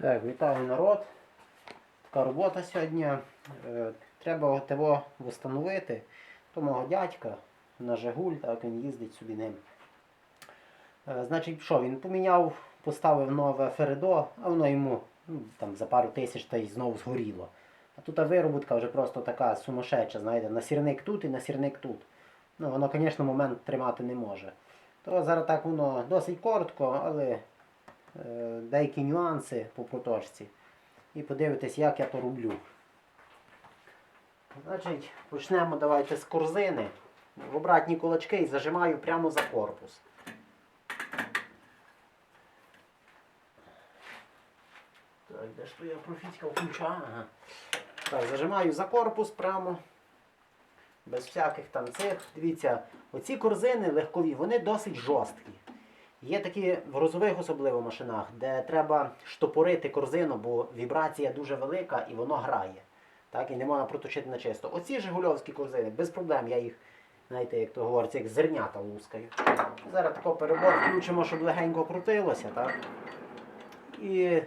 Так, вітаю народ. Така робота сьогодні. Е, Треба того встановити. То мого дядька на Жигуль, так він їздить собі ним. Е, Значить, що, він поміняв, поставив нове Фередо, а воно йому ну, там, за пару тисяч та й знову згоріло. А тут та виробітка вже просто така сумасшедша, знаєте, насірник тут і насірник тут. Ну, воно, звісно, момент тримати не може. То зараз так воно досить коротко, але деякі нюанси по проточці. І подивитись, як я то роблю. Значить, почнемо давайте з корзини. В обратні кулачки і зажимаю прямо за корпус. Так, де ж то я профіцька включа? Ага. Так, зажимаю за корпус прямо. Без всяких там цих. Дивіться, оці корзини легкові, вони досить жорсткі. Є такі в грузових особливо машинах, де треба штопорити корзину, бо вібрація дуже велика і воно грає. Так, і не можна проточити на чисто. Оці жигульовські корзини, без проблем, я їх, знаєте, як то говориться, як зернята лускаю. Зараз тако перебор включимо, щоб легенько крутилося, так? І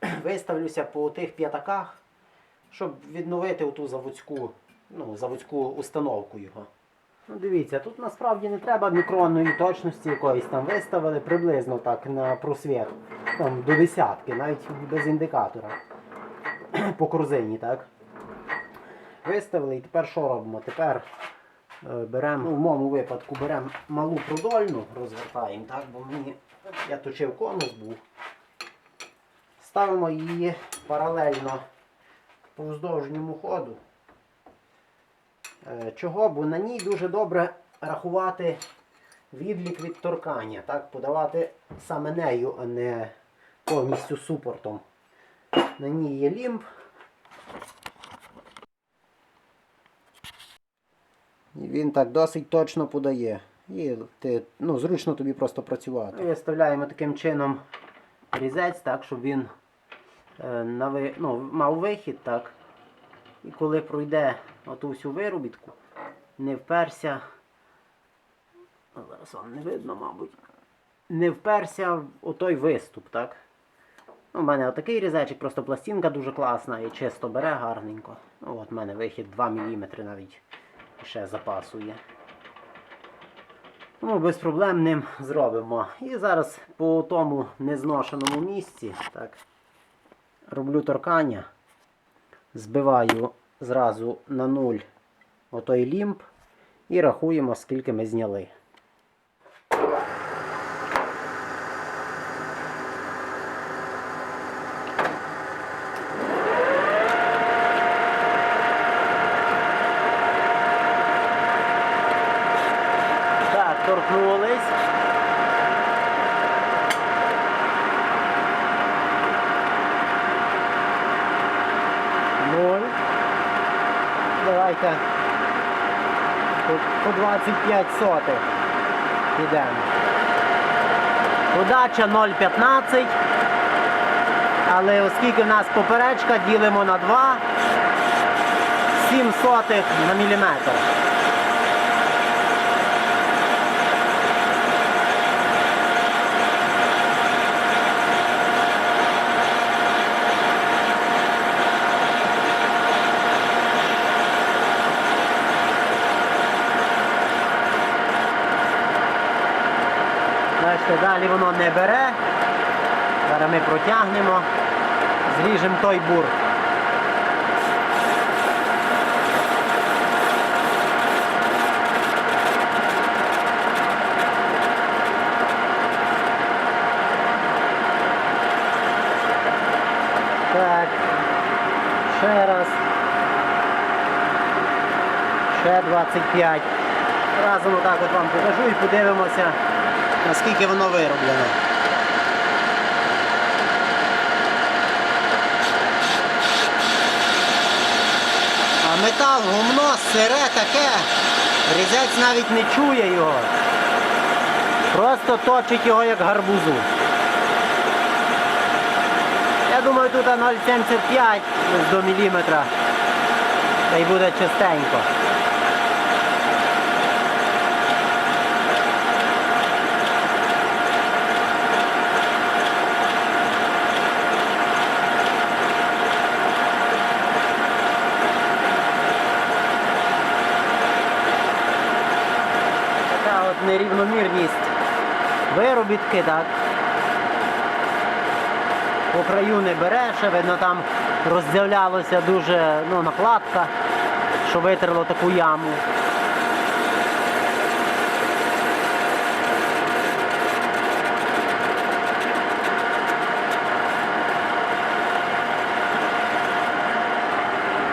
виставлюся по тих п'ятаках, щоб відновити оту заводську, ну, заводську установку його. Ну, дивіться, тут насправді не треба мікронної точності якоїсь там виставили приблизно так на просвіт. Там до десятки, навіть без індикатора. По корзині, так? Виставили і тепер що робимо? Тепер е, беремо, ну, в моєму випадку беремо малу продольну, розвертаємо, так? Бо мені я точив конус був. Ставимо її паралельно по вздовжньому ходу. Е, Чого? Бо на ній дуже добре рахувати відлік від торкання, так? подавати саме нею, а не повністю супортом. На ній є лімб. І він так досить точно подає. І ти, ну, зручно тобі просто працювати. Виставляємо таким чином різець, так, щоб він е, на ну, мав вихід, так. І коли пройде оту всю виробітку, не вперся. Зараз вам не видно, мабуть. Не вперся в отой виступ, так? Ну, У мене отакий різечик, просто пластинка дуже класна і чисто бере гарненько. Ну, от в мене вихід 2 мм навіть ще запасу є. Тому без проблем зробимо. І зараз по тому незношеному місці так, роблю торкання збиваю зразу на нуль отой лімб і рахуємо, скільки ми зняли. Так, торкнулись. Ноль. Давайте по, по 25 сотих ідемо. Удача 0,15. Але оскільки в нас поперечка ділимо на 2, 7 сотих на міліметр. Бачите, далі воно не бере. Зараз ми протягнемо, зріжемо той бур. Так, ще раз. Ще 25. Разом отак от вам покажу і подивимося наскільки воно вироблено. А метал, гумно, сире таке, різець навіть не чує його. Просто точить його як гарбузу. Я думаю, тут 0,75 до міліметра. Та й буде чистенько. Рівномірність виробітки, так. По краю не бере, ще видно там розділялося дуже ну, накладка, що витерло таку яму.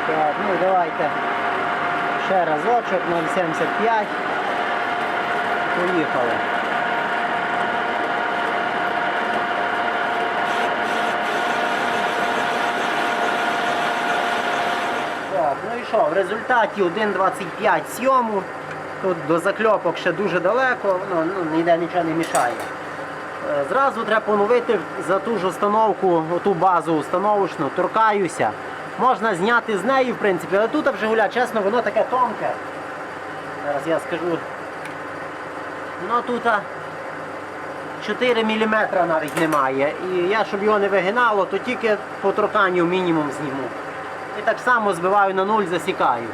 Так, ну давайте ще разочок 0,75. Поїхали. Так, ну і що, в результаті 1,25 сйому. Тут до закльопок ще дуже далеко, ну, ну ніде нічого не мішає. Е, Зразу треба поновити за ту ж установку, оту базу установочну, торкаюся. Можна зняти з неї, в принципі, але тут вже гуля, чесно, воно таке тонке. Зараз я скажу. Ну тут 4 мм навіть немає. І я, щоб його не вигинало, то тільки по торканню мінімум зніму. І так само збиваю на нуль, засікаю.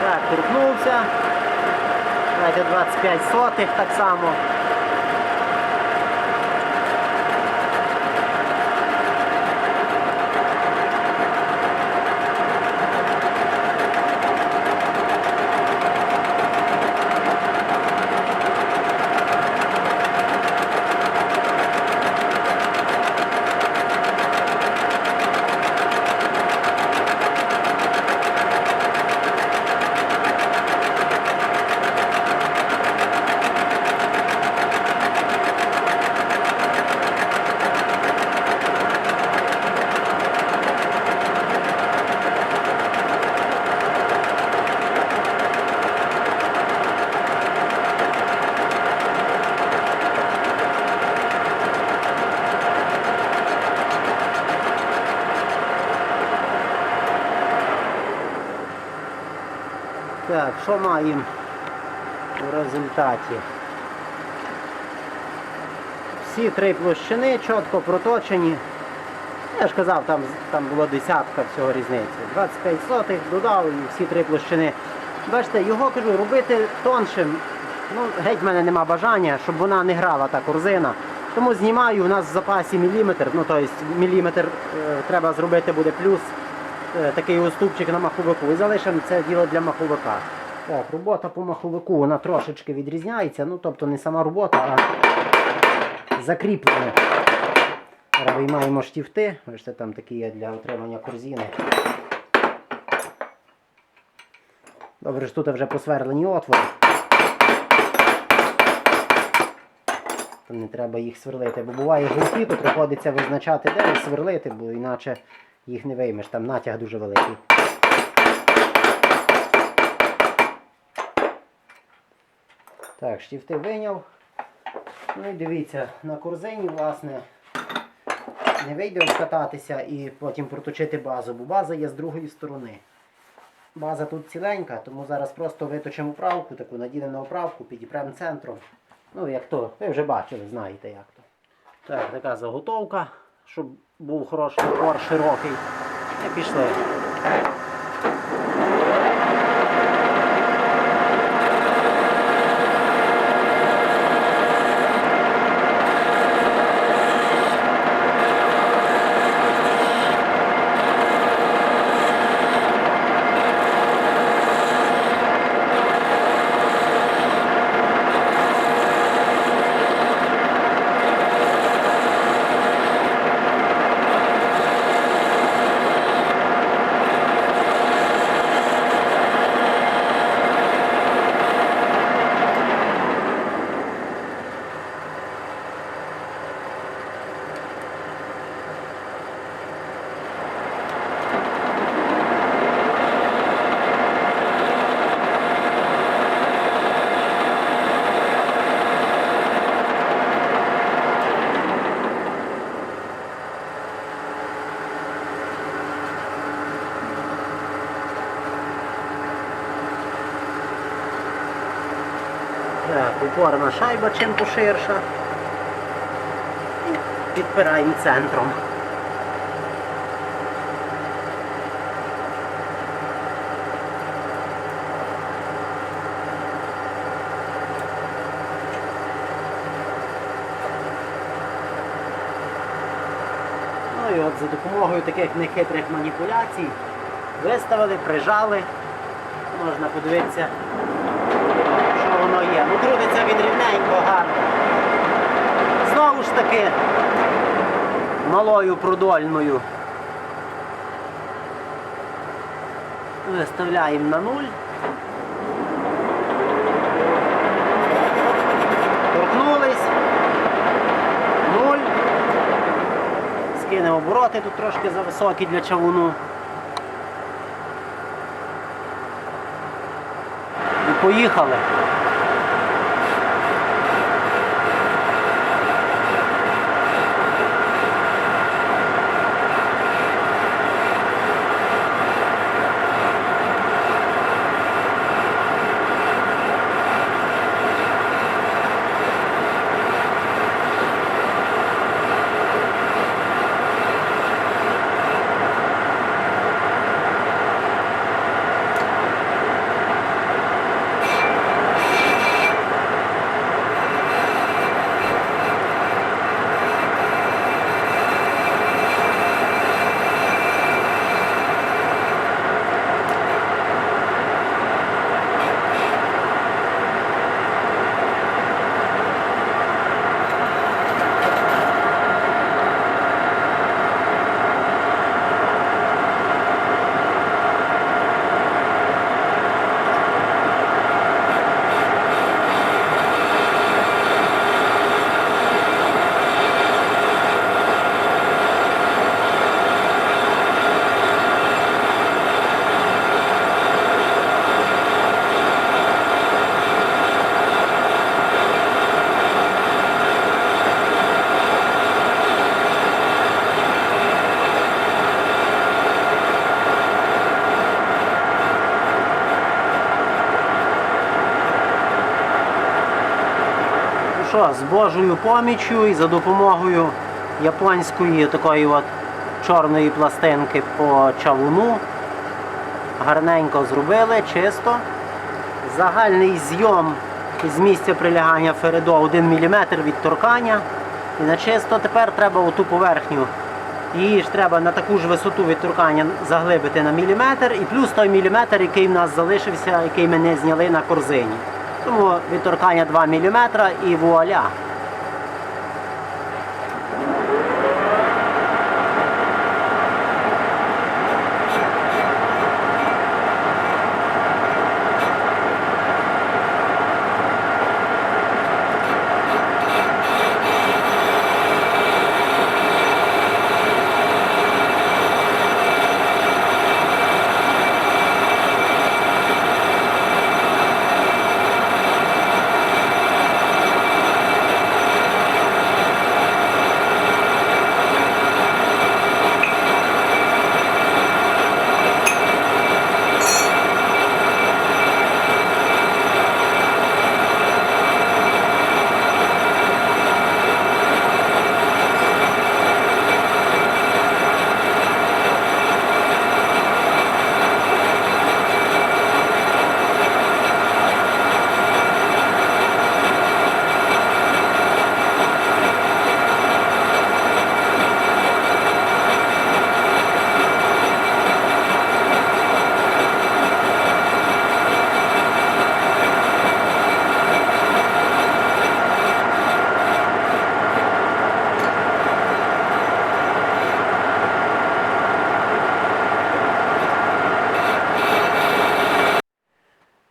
Так, торкнувся. Давайте 25 сотих так само. Так, що маємо у результаті? Всі три площини чітко проточені. Я ж казав, там, там була десятка всього різниці. 25 сотих додав і всі три площини. Бачите, його кажу, робити тоншим. Ну, геть в мене нема бажання, щоб вона не грала та корзина. Тому знімаю, у нас в запасі міліметр, ну тобто міліметр е, треба зробити буде плюс такий уступчик на маховику. І залишимо це діло для маховика. Так, робота по маховику вона трошечки відрізняється. Ну, тобто не сама робота, а закріплення. Виймаємо штифти. Бачите, там такі є для отримання корзини. Добре, що тут вже посверлені отвори. То не треба їх сверлити, бо буває гурті, то приходиться визначати, де їх сверлити, бо іначе їх не виймеш, там натяг дуже великий. Так, штифти вийняв. Ну і дивіться, на корзині, власне, не вийде розкататися і потім проточити базу, бо база є з другої сторони. База тут ціленька, тому зараз просто виточимо управку, таку надінемо на управку, підіпремо центром. Ну, як то, ви вже бачили, знаєте як то. Так, така заготовка, щоб був хороший упор широкий. І пішли. упорна шайба чим поширша. І підпираємо центром. Ну і от за допомогою таких нехитрих маніпуляцій виставили, прижали, можна подивитися воно є. Ну, крутиться він рівненько, гарно. Знову ж таки, малою продольною. Виставляємо на нуль. Торкнулись. Нуль. Скинемо обороти, тут трошки зависокі для чавуну. І поїхали. З Божою поміччю і за допомогою японської такої от чорної пластинки по чавуну гарненько зробили, чисто. Загальний зйом з місця прилягання Фередо 1 мм від торкання. І на чисто тепер треба оту поверхню. Її ж треба на таку ж висоту від торкання заглибити на міліметр і плюс той міліметр, який в нас залишився, який ми не зняли на корзині. Тому відторкання 2 мм і вуаля.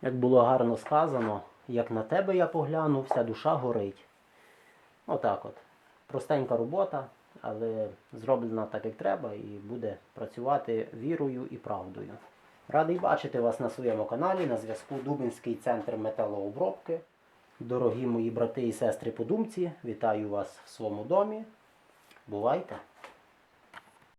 Як було гарно сказано, як на тебе я погляну, вся душа горить. Отак от. Простенька робота, але зроблена так, як треба, і буде працювати вірою і правдою. Радий бачити вас на своєму каналі на зв'язку Дубинський центр металообробки. Дорогі мої брати і сестри по думці, вітаю вас в своєму домі. Бувайте!